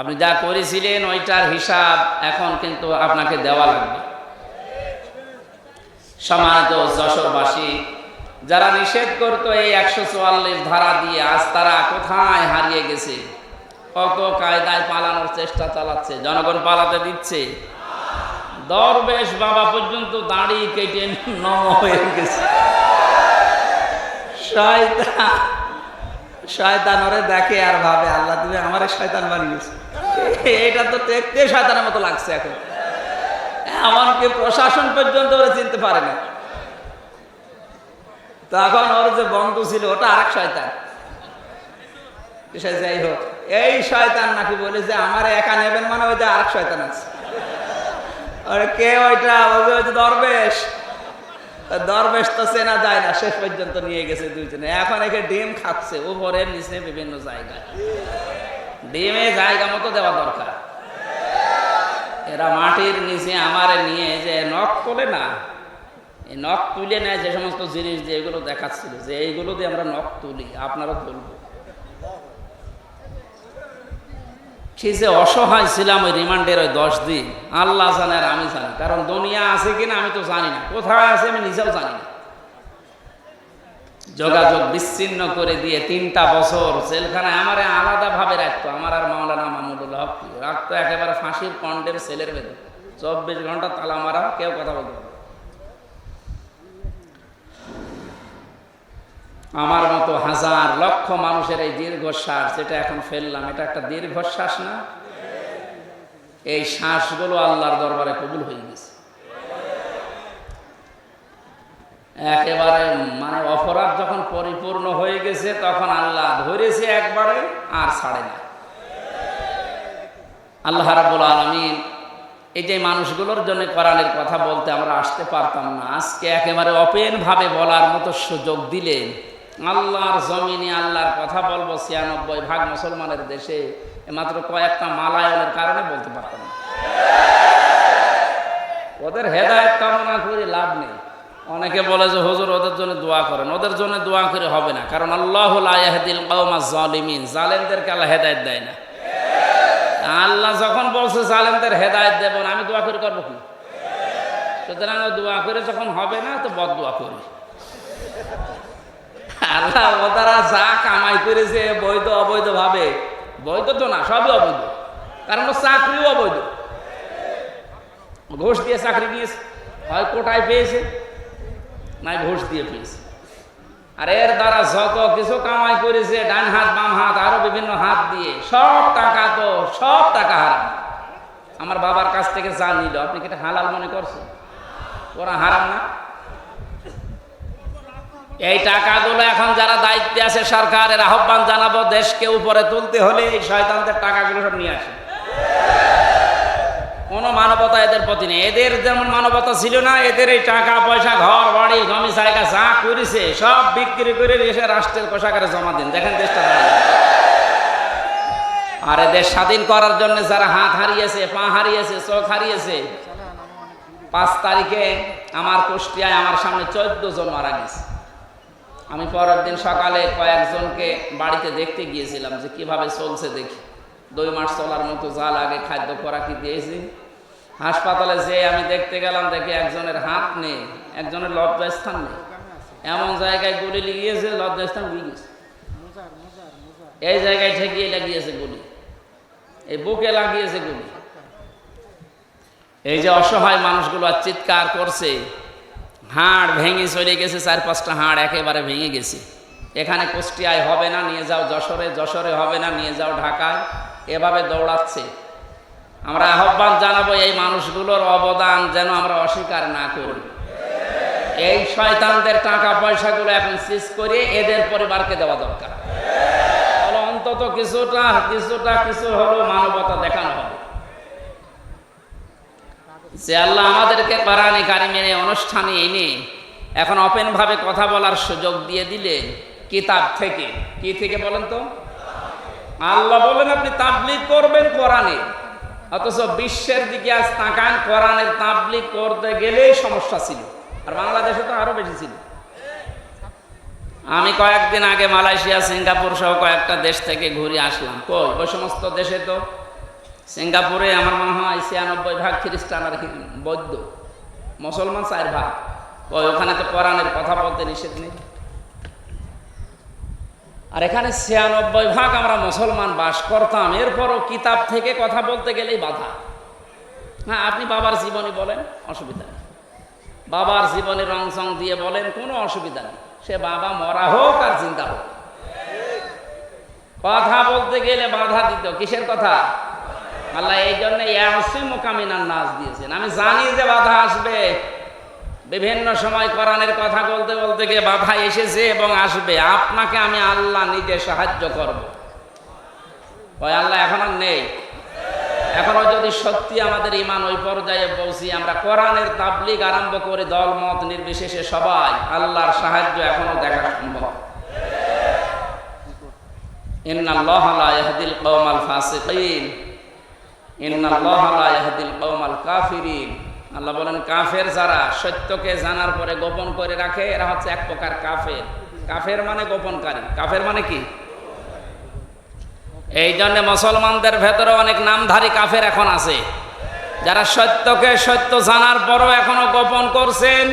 আপনি যা করেছিলেন ওইটার হিসাব এখন কিন্তু আপনাকে দেওয়া লাগবে। সমানত যশোরবাসী, যারা নিষেধ করতো এই একশো চুয়াল্লিশ ধারা দিয়ে আজ তারা কোথায় হারিয়ে গেছে? কত কায়দায় পালানোর চেষ্টা চালাচ্ছে, জনগণ পালাতে দিচ্ছে। দরবেশ বাবা পর্যন্ত দাড়ি কেটে নম হয়ে গেছে। শয়তান শয়তান ওরে দেখে আর ভাবে, আল্লাহ আমারে শয়তান বানিয়েছে। এটা তো দেখতে শয়তানের মতো লাগছে এখন। এমনকি প্রশাসন পর্যন্ত ওরা চিনতে পারে না। তখন ওর যে বন্ধু ছিল, ওটা আরেক শয়তান। যাই হোক, এই শয়তান নাকি বলে যে, আমার একা নেবেন মানে ওই যে আরেক শয়তান আছে। কে ওইটা? ওই যে দরবেশ। দরবেশ তো চেনা যায় না, শেষ পর্যন্ত নিয়ে গেছে দুইজনে। এখন একে ডিম খাচ্ছে উপরে নিচে বিভিন্ন জায়গায়। ডিমে জায়গা মতো দেওয়া দরকার। এরা মাটির নিচে আমারে নিয়ে যে নখ তোলে না, এই নখ তুলে নেয় যে সমস্ত জিনিস দিয়ে এগুলো দেখাচ্ছিল, যে এইগুলো দিয়ে আমরা নখ তুলি আপনারও তুলবো সে যে অসহায় ছিলাম ওই রিমান্ডের ওই দশ দিন। আল্লাহ জানে আর আমি জানি, কারণ দুনিয়া আছে কিনা আমি তো জানি না। কোথায় আছে আমি নিজেও জানি না। যোগাযোগ বিচ্ছিন্ন করে দিয়ে তিনটা বছর জেলখানায় আমার আলাদাভাবে রাখতো। আমার আর মাওলানা মামুদুল হক রাখতো একেবারে ফাঁসির কন্ডের সেলের ভেতর। চব্বিশ ঘণ্টা তালা মারা কেউ কথা বলতে আমার মতো হাজার লক্ষ মানুষের এই দীর্ঘশ্বাস, যেটা এখন ফেললাম, এটা একটা দীর্ঘশ্বাস না? এই শ্বাসগুলো আল্লাহর দরবারে কবুল হয়ে গেছে। একেবারে মানে অপরাধ যখন পরিপূর্ণ হয়ে গেছে, তখন আল্লাহ ধরেছে একবারে আর ছাড়ে না। আল্লাহ রাবুল আলমিন এই যে মানুষগুলোর জন্য কোরআনের কথা বলতে আমরা আসতে পারতাম না, আজকে একেবারে অপেনভাবে বলার মতো সুযোগ দিলেন। আল্লাহর জমিনে আল্লাহর কথা বলব, ছিয়ানব্বই ভাগ মুসলমানের দেশে মাত্র কয়েকটা মালায়নের কারণে বলতে পারতাম না। ওদের হেদায়ত কামনা করে লাভ নেই। অনেকে বলে যে হুজুর ওদের জন্য দোয়া করেন, ওদের জন্য দোয়া করে হবে না। কারণ আল্লাহ আয়াহদিল কওমা জালিমিন জালেমদেরকে আল্লাহ হেদায়ত দেয় না। আল্লাহ যখন বলছে জালেমদের হেদায়ত দেব না, আমি দোয়া করে করব কি? সুতরাং দোয়া করে যখন হবে না, তো বদ দোয়া করি। আল্লাহ ওদারা যা কামাই করেছে, বৈধ, অবৈধ ভাবে, বৈধ তো না, সবই অবৈধ। কারণ চাকরিও অবৈধ। ঘুষ দিয়ে চাকরি দিয়েছে, হয় কোটায় পেয়েছে। নাই ঘুষ দিয়ে পেয়েছে আর এর দ্বারা যত কিছু কামাই করেছে, ডান হাত, বাম হাত, আরও বিভিন্ন হাত দিয়ে, সব টাকা তো, সব টাকা হারাম। আমার বাবার কাছ থেকে যা নিল, আপনি কি এটা হালাল মনে করছেন? ওরা হারাম না? এই টাকাগুলো এখন যারা দায়িত্বে আছে সরকারের আহ্বান জানাব, দেশকে উপরে তুলতে হলে এই শয়তানদের টাকাগুলো সব নিয়ে আসে। কোনো মানবতা এদের প্রতি নেই। এদের যেমন মানবতা ছিল না, এদের এই টাকা, পয়সা, ঘর যা সব বিক্রি করে এসে রাষ্ট্রের কোষাগারে জমা দিন। দেখেন দেশটা আর এদের স্বাধীন করার জন্য যারা হাত হারিয়েছে, পা হারিয়েছে, চোখ হারিয়েছে, পাঁচ তারিখে আমার কুষ্টিয়ায় আমার সামনে চোদ্দ জন মারা গেছে। আমি পরের দিন সকালে কয়েকজনকে বাড়িতে দেখতে গিয়েছিলাম যে কীভাবে চলছে দেখি। দুই মাস চলার মতো যা লাগে খাদ্য খোরাকি দিয়েছি। হাসপাতালে যেয়ে আমি দেখতে গেলাম, দেখি একজনের হাত নেই, একজনের লজ্জাস্থান নেই। এমন জায়গায় গুলি লিগিয়েছে উড়ে গেছে। এই জায়গায় ঠেকিয়ে লাগিয়েছে গুলি। এই বুকে লাগিয়েছে গুলি। এই যে অসহায় মানুষগুলো চিৎকার করছে, হাড় ভেঙে চলে গেছে, চার পাঁচটা হাড় একেবারে ভেঙে গেছে। এখানে কুষ্টিয়ায় হবে না, নিয়ে যাও যশোরে যশোরে হবে না, নিয়ে যাও ঢাকায়। এভাবে দৌড়াচ্ছে। আমরা আহ্বান জানাব এই মানুষগুলোর অবদান যেন আমরা অস্বীকার না করি। এই শয়তানদের টাকা পয়সাগুলো এখন সিজ করে এদের পরিবারকে দেওয়া দরকার। অন্তত কিছুটা কিছুটা, কিছু হলো মানবতা দেখানো হবে। যে আল্লাহ আমাদেরকে কোরআনে কারিমের এই অনুষ্ঠানে এনে এখন ওপেনভাবে কথা বলার সুযোগ দিয়ে দিলেন কিতাব থেকে। কি থেকে বলেন তো? আল্লাহ বলেন আপনি তাবলিগ করবেন কোরআনে। অথচ বিশ্বের দিকে আজ তাকান, কোরআনের তাবলিগ করতে গেলেই সমস্যা ছিল। আর বাংলাদেশে তো আরও বেশি ছিল। আমি কয়েকদিন আগে মালয়েশিয়া, সিঙ্গাপুর সহ কয়েকটা দেশ থেকে ঘুরে আসলাম। কই? ওই সমস্ত দেশে তো সিঙ্গাপুরে আমার মনে হয় ছিয়ানব্বই ভাগ খ্রিস্টান আর বৌদ্ধ। মুসলমান চার ভাগ। ওই ওখানে তো কোরআনের কথা বলতে নিষেধ নেই। আর এখানে ছিয়ানব্বই ভাগ আমরা মুসলমান বাস করতাম। এরপরও কিতাব থেকে কথা বলতে গেলেই বাধা। হ্যাঁ আপনি বাবার জীবনী বলেন, অসুবিধা নেই। বাবার জীবনে রং সং দিয়ে বলেন, কোনো অসুবিধা নেই। সে বাবা মরা হোক আর চিন্তা হোক। কথা বলতে গেলে বাধা দিত। কিসের কথা? আল্লাহ এই জন্য মোকামিনার নাচ দিয়েছেন। আমি জানি যে বাধা আসবে। বিভিন্ন সময় কোরআনের কথা বলতে বলতে গিয়ে বাধা এসেছে এবং আসবে। আপনাকে আমি আল্লাহ নিজে সাহায্য করব। ওই আল্লাহ এখন আর নেই। এখনও যদি সত্যি আমাদের ইমান ওই পর্যায়ে পৌঁছি, আমরা কোরআনের তাবলিগ আরম্ভ করে দল, মত নির্বিশেষে সবাই, আল্লাহর সাহায্য এখনও দেখা সম্ভব। কাফের মানে গোপনকারী। কাফের মানে কি? এই জন্য মুসলমানদের ভেতরে অনেক নামধারী কাফের এখন আছে। যারা সত্যকে সত্য জানার পরও এখনও গোপন করছেন,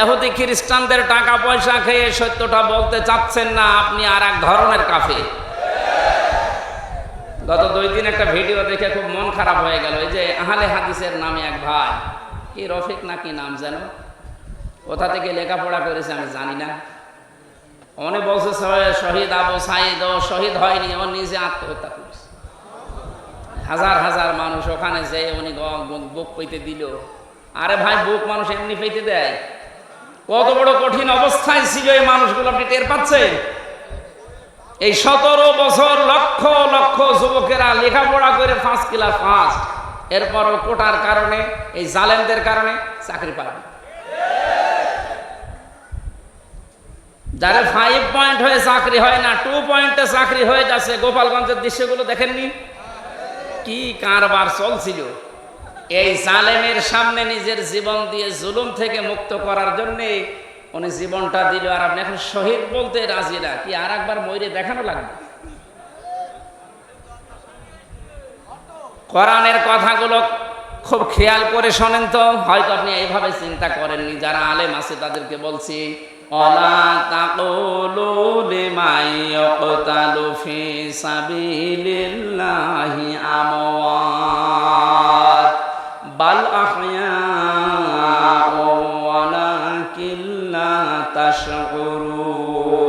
ইহুদি খ্রিস্টানদের টাকা পয়সা খেয়ে সত্যটা বলতে চাচ্ছেন না, আপনি আর এক ধরনের কাফে গত দুই দিন একটা ভিডিও দেখে খুব মন খারাপ হয়ে গেল, এই যে আহলে হাদিসের নামে এক ভাই, কি রফিক নাকি নাম যেন? কোথা থেকে লেখাপড়া করেছে আমি জানি না। অনেক বলছে, শহীদ আবু সাইদ, ও শহীদ হয়নি, ও নিজে আত্মহত্যা করেছে। হাজার হাজার মানুষ ওখানে যে উনি বুক- পেতে দিল। আরে ভাই, বুক মানুষ এমনি পেতে দেয়? কত বড় কঠিন অবস্থায় ছিল এই মানুষগুলো, আপনি টের পাচ্ছেন? এই সতেরো বছর লক্ষ লক্ষ যুবকেরা লেখাপড়া করে ফার্স্ট ক্লাস ফার্স্ট এরপরও কোটার কারণে, এই জালেমদের কারণে চাকরি পাবে যারা ফাইভ পয়েন্ট হয়ে চাকরি হয় না টু পয়েন্টে চাকরি হয়ে যাচ্ছে, গোপালগঞ্জের দৃশ্যগুলো দেখেননি কি কারবার চলছিল? এই জালেমের সামনে নিজের জীবন দিয়ে জুলুম থেকে মুক্ত করার জন্যে উনি জীবনটা দিল আর আপনি এখন শহীদ বলতে রাজি না, কি আর একবার ময়ূরে দেখানো লাগবে? কোরআনের কথাগুলো খুব খেয়াল করে শোনেন তো, হয়তো আপনি এইভাবে চিন্তা করেননি, যারা আলেম আছে তাদেরকে বলছি অলা তাকুলু লিমাই ইয়াকতালু ফি সাবিলিল্লাহি আমওয়াত। বাল আহয়াউ ওয়ালাকিন লা তাশউরুন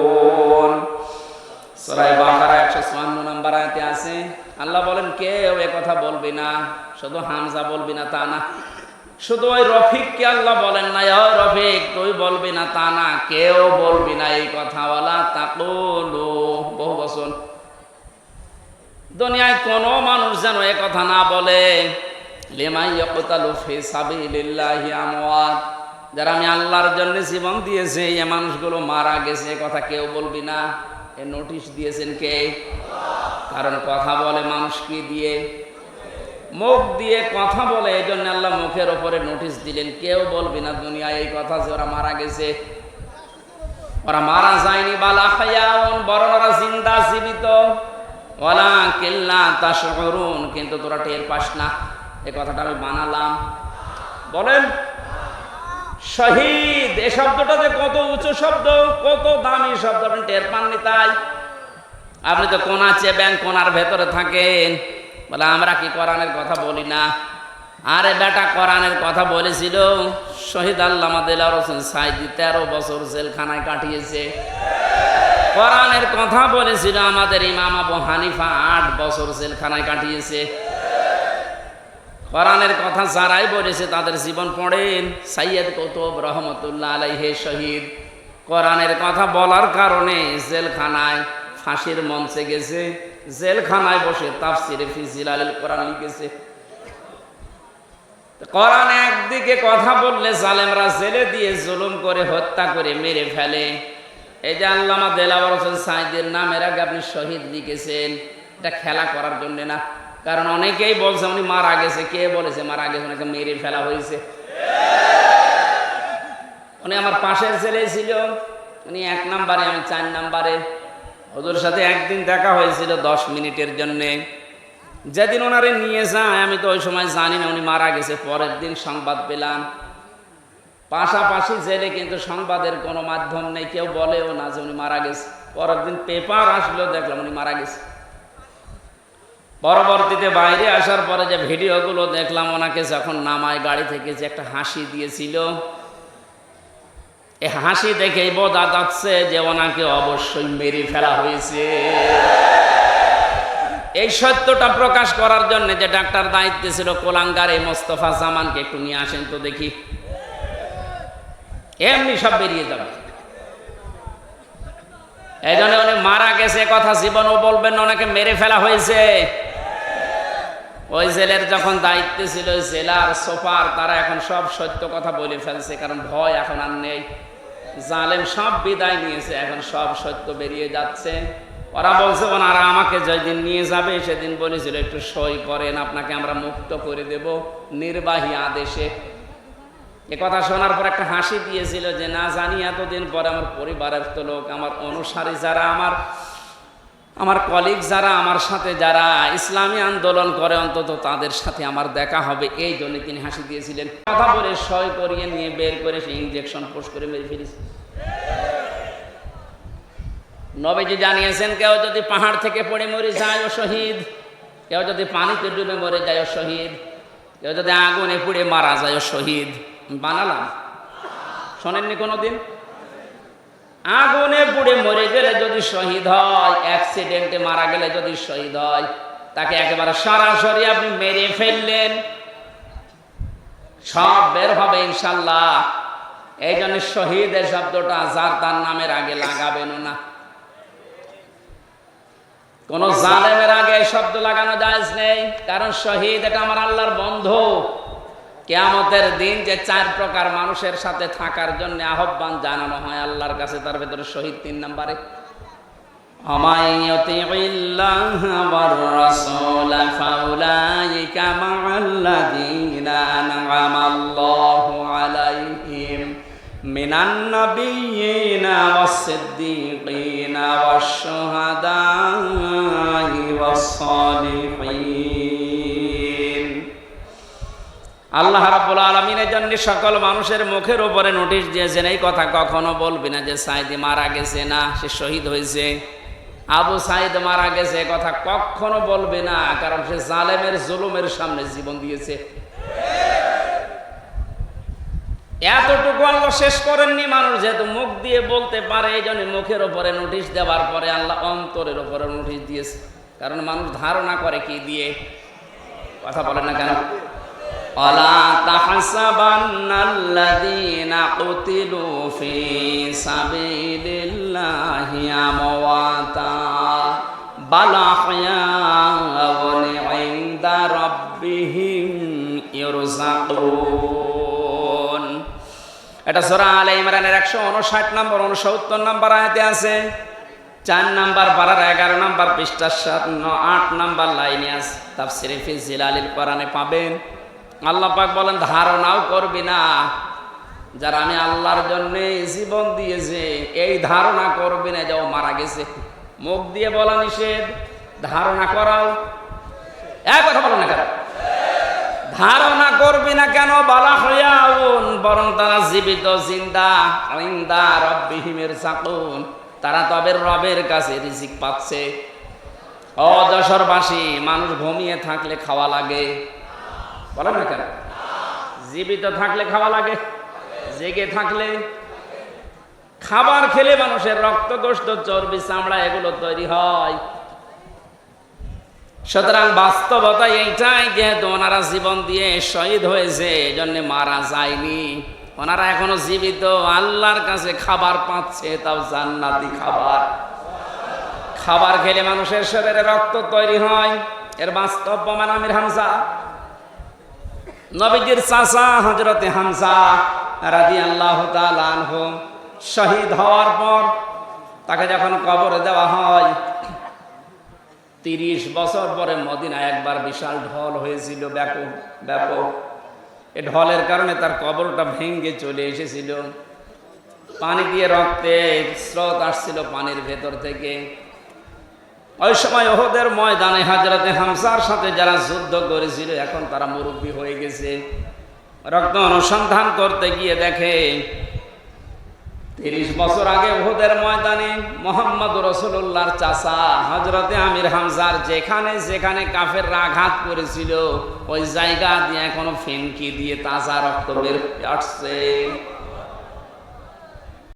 সরাই বাকারা একশো চুয়ান্ন নাম্বার আয়াতে আছে, আল্লাহ বলেন, কেউ কথা বলবি না, শুধু হামজা বলবি না তা না। শুধু ওই রফিককে আল্লাহ বলেন না ওই রফিক, তুই বলবি না তা না, কেউ বলবি না এই কথা বলা তাকুলু, বহু বছর দুনিয়ায় কোনো মানুষ যেন এ কথা না বলে লেমাই আমওয়াত। যারা আমি আল্লাহর জন্য জীবন দিয়েছে এই মানুষগুলো মারা গেছে, এ কথা কেউ বলবি না। এ নোটিশ দিয়েছেন কে? কারণ কথা বলে মানুষকে দিয়ে? মুখ দিয়ে কথা বলে এই জন্য আল্লাহ মুখের ওপরে নোটিশ দিলেন। কেউ বলবি না, দুনিয়ায় এই কথা যে ওরা মারা গেছে। ওরা মারা যায়নি, বালা খায়াউন, বরং ওরা জিন্দা জীবিত। ওলা কিল্লা তা শহরুন কিন্তু তোরা টের পাস না। এ কথাটা আমি বানালাম। বলেন, শহীদ, এ শব্দটা যে কত উঁচু শব্দ, কত দামি শব্দ, আপনি টের পাননি তাই? আপনি তো কোনা চেবেন, কোনার ভেতরে থাকেন। বলে, আমরা কি কোরআনের কথা বলি না? আরে বেটা, কোরআনের কথা বলেছিল। শহীদ আল্লামা দেলার হোসেন সাইদি তেরো বছর জেলখানায় কাটিয়েছে। কোরআনের কথা বলেছিল আমাদের ইমাম আবু হানিফা আট বছর জেলখানায় কাটিয়েছে। কোরআনের কথা যারাই বলেছে তাদের জীবন পড়েন। সাইয়দ কৌতুব রহমতুল্লাহ আলাইহে শহীদ। কোরআনের কথা বলার কারণে জেলখানায় ফাঁসির মঞ্চে গেছে। জেলখানায় বসে তাফসিরে ফিজিল আল কোরআন লিখেছে। কোরআন একদিকে কথা বললে জালেমরা জেলে দিয়ে জুলুম করে, হত্যা করে, মেরে ফেলে। এই যে আল্লামা দেলাওয়ার হোসেন সাইদের নামের আগে আপনি শহীদ লিখেছেন, এটা খেলা করার জন্য না। কারণ অনেকেই বলছে, উনি মারা গেছে। কে বলেছে, মারা গেছে ওনাকে মেরে ফেলা হয়েছে। উনি আমার পাশের ছেলে ছিল। উনি এক নাম্বারে, আমি চার নাম্বারে। ওদের সাথে একদিন দেখা হয়েছিল দশ মিনিটের জন্যে। যেদিন ওনারে নিয়ে যায়, আমি তো ওই সময় জানি না, উনি মারা গেছে, পরের দিন সংবাদ পেলাম। পাশাপাশি জেলে কিন্তু সংবাদের কোনো মাধ্যম নেই, কেউ বলেও না যে উনি মারা গেছে। পরের দিন পেপার আসলো, দেখলাম উনি মারা গেছে। পরবর্তীতে বাইরে আসার পরে যে ভিডিওগুলো দেখলাম, ওনাকে যখন নামায়, গাড়ি থেকে যে একটা হাসি দিয়েছিল এই হাসি দেখেই বোঝা যাচ্ছে যে ওনাকে অবশ্যই মেরে ফেলা হয়েছে। এই সত্যটা প্রকাশ করার জন্য যে ডাক্তার দায়িত্বে ছিল কোলাঙ্গার এই মোস্তফা জামানকে একটু নিয়ে আসেন তো দেখি। এমনি সব বেরিয়ে যাবে। এই জন্য উনি মারা গেছে কথা জীবনও বলবেন ওনাকে মেরে ফেলা হয়েছে। ওই জেলের যখন দায়িত্বে ছিল ওই জেলার সোফার তারা এখন সব সত্য কথা বলে ফেলছে, কারণ ভয় এখন আর নেই। জালেম সব বিদায় নিয়েছে, এখন সব সত্য বেরিয়ে যাচ্ছে। ওরা বলছে, ওনারা আমাকে যেদিন নিয়ে যাবে, সেদিন বলেছিল, একটু সই করেন, আপনাকে আমরা মুক্ত করে দেব। নির্বাহী আদেশে। এ কথা শোনার পর একটা হাসি দিয়েছিল যে, না জানি, এতদিন পরে আমার পরিবারের তো লোক, আমার অনুসারী যারা আমার আমার কলিগ যারা আমার সাথে যারা ইসলামী আন্দোলন করে, অন্তত তাদের সাথে আমার দেখা হবে। এই জন্য তিনি হাসি দিয়েছিলেন। কথা বলে সয় করিয়ে নিয়ে বের করে সে ইঞ্জেকশন পোষ করে মেরে ফেলেছে। নবীজি জানিয়েছেন, কেউ যদি পাহাড় থেকে পড়ে মরে যায় ও শহীদ, কেউ যদি পানিতে ডুবে মরে যায় ও শহীদ, কেউ যদি আগুনে পুড়ে মারা যায় ও শহীদ। বানালাম। শোনেননি কোনোদিন? আগুনে পুড়ে মরে গেলে যদি শহীদ হয় অ্যাক্সিডেন্টে মারা গেলে যদি শহীদ হয়, তাকে একেবারে সরাসরি আপনি মেরে ফেললেন। সব বের হবে ইনশাল্লাহ এই জন্য শহীদের শব্দটা যার তার নামের আগে লাগাবেন না। কোন জালেমের আগে শব্দ লাগানো যায় নেই, কারণ শহীদ এটা আমার আল্লাহর বন্ধু। কেয়ামতের দিন যে চার প্রকার মানুষের সাথে থাকার জন্য আহ্বান জানানো হয়, আল্লাহর কাছে তার ভেতরে শহীদ তিন নম্বরে। মিনান্নবীনা আল্লাহ রাব্বুল আলমিনের জন্য সকল মানুষের মুখের উপরে নোটিশ দিয়েছেন, এই কথা কখনো বলবি না যে সাইদি মারা গেছে না, সে শহীদ হয়েছে। আবু সাইদ মারা গেছে কথা কখনো বলবে না, কারণ সে জালেমের জুলুমের সামনে জীবন দিয়েছে। এতটুকু আল্লাহ শেষ করেননি মানুষ, যেহেতু মুখ দিয়ে বলতে পারে এই জন্য মুখের ওপরে নোটিশ দেওয়ার পরে আল্লাহ অন্তরের ওপরে নোটিশ দিয়েছে। কারণ মানুষ ধারণা করে কি দিয়ে? কথা বলে না কেন? ولا تحسبن الذين قتلوا في سبيل الله أمواتا بل أحياء عند ربهم يرزقون এটা সোরা আলে ইমরানের একশো উনষাট নম্বর উনসত্তর নম্বর আয়াতে আছে চার নাম্বার পাড়ার এগারো নাম্বার পৃষ্ঠার সাত ন- আট নাম্বার লাইনে আছে তাফসিরে ফিজ জিলালিল কোরআনে পাবেন আল্লাহ পাক বলেন, ধারণাও করবি না। যারা আমি আল্লাহর জন্য জীবন দিয়েছে, এই ধারণা করবি না। যে ও মারা গেছে। মুখ দিয়ে বলা নিষেধ। ধারণা করাও। এক কথা বলো না কেন? ধারণা করবি না কেন? বলা হইয়া বরং তারা জীবিত, জিন্দা ইন্দা রব্বিহিমের চাকুন তারা তবে রবের কাছে রিজিক পাচ্ছে। ও যশোরবাসী মানুষ ঘুমিয়ে থাকলে খাওয়া লাগে। বলেন না কেন? জীবিত থাকলে খাওয়া লাগে, জেগে থাকলে খাবার খেলে মানুষের রক্ত গোষ্ঠ চর্বি, চামড়া এগুলো তৈরি হয়। সুতরাং বাস্তবতা এইটাই, যেহেতু ওনারা জীবন দিয়ে শহীদ হয়েছে এই জন্য মারা যায়নি। ওনারা এখনও জীবিত, আল্লাহর কাছে খাবার পাচ্ছে, তাও জান্নাতি খাবার। খাবার খেলে মানুষের শরীরে রক্ত তৈরি হয়। এর বাস্তব প্রমাণ আমির হামসা নবীজির চাচা হজরতে হামসা রাজি আল্লাহ শহীদ হওয়ার পর তাকে যখন কবরে দেওয়া হয়, তিরিশ বছর পরে মদিনায় একবার বিশাল ঢল হয়েছিল, ব্যাপক ব্যাপক। এ ঢলের কারণে তার কবরটা ভেঙ্গে চলে এসেছিল। পানি দিয়ে রক্তে স্রোত আসছিল পানির ভেতর থেকে। ওই সময় ওহদের ময়দানে হাজরতে হামসার সাথে যারা যুদ্ধ করেছিল, এখন তারা মুরব্বী হয়ে গেছে। রক্ত অনুসন্ধান করতে গিয়ে দেখে, তিরিশ বছর আগে ওহদের ময়দানে মোহাম্মদ রসুল্লাহর চাষা হজরতে আমির হামজার যেখানে যেখানে কাফের আঘাত করেছিল, ওই জায়গা দিয়ে এখনও ফেনকি দিয়ে তাজা রক্ত বের আসছে।